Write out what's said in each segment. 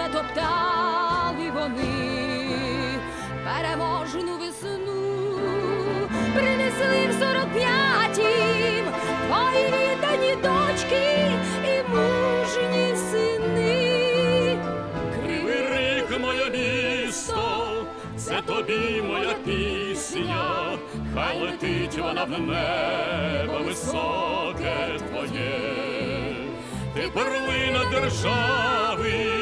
не топтали вони, переможну весну принесли в сорок п'ятім твої віддані дочки і мужні сини. Кривий ріг, моє місто, це тобі моя пісня, хай летить вона в небо високе твоє, ти перлина держави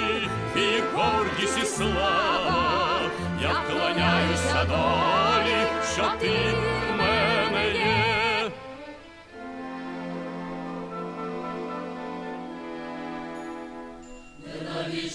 слава, я вклоняюся долі, що ти в мене є. Кривий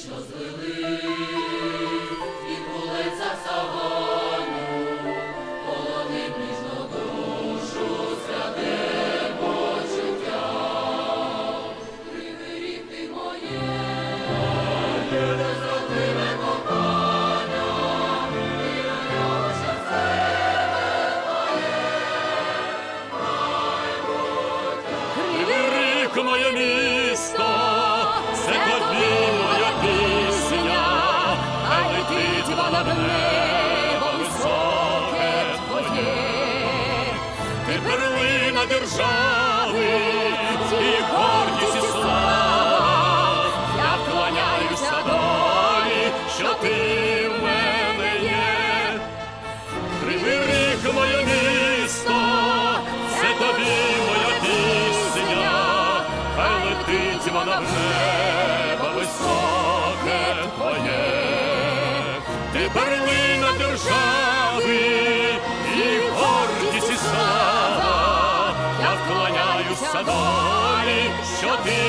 Рік моє місто, це тобі моя пісня, а летить вона в небо високе твоє, ти перлина держави, в небо високе твоє, ти перлина держави і гордість і слава, я вклоняюся долі, що ти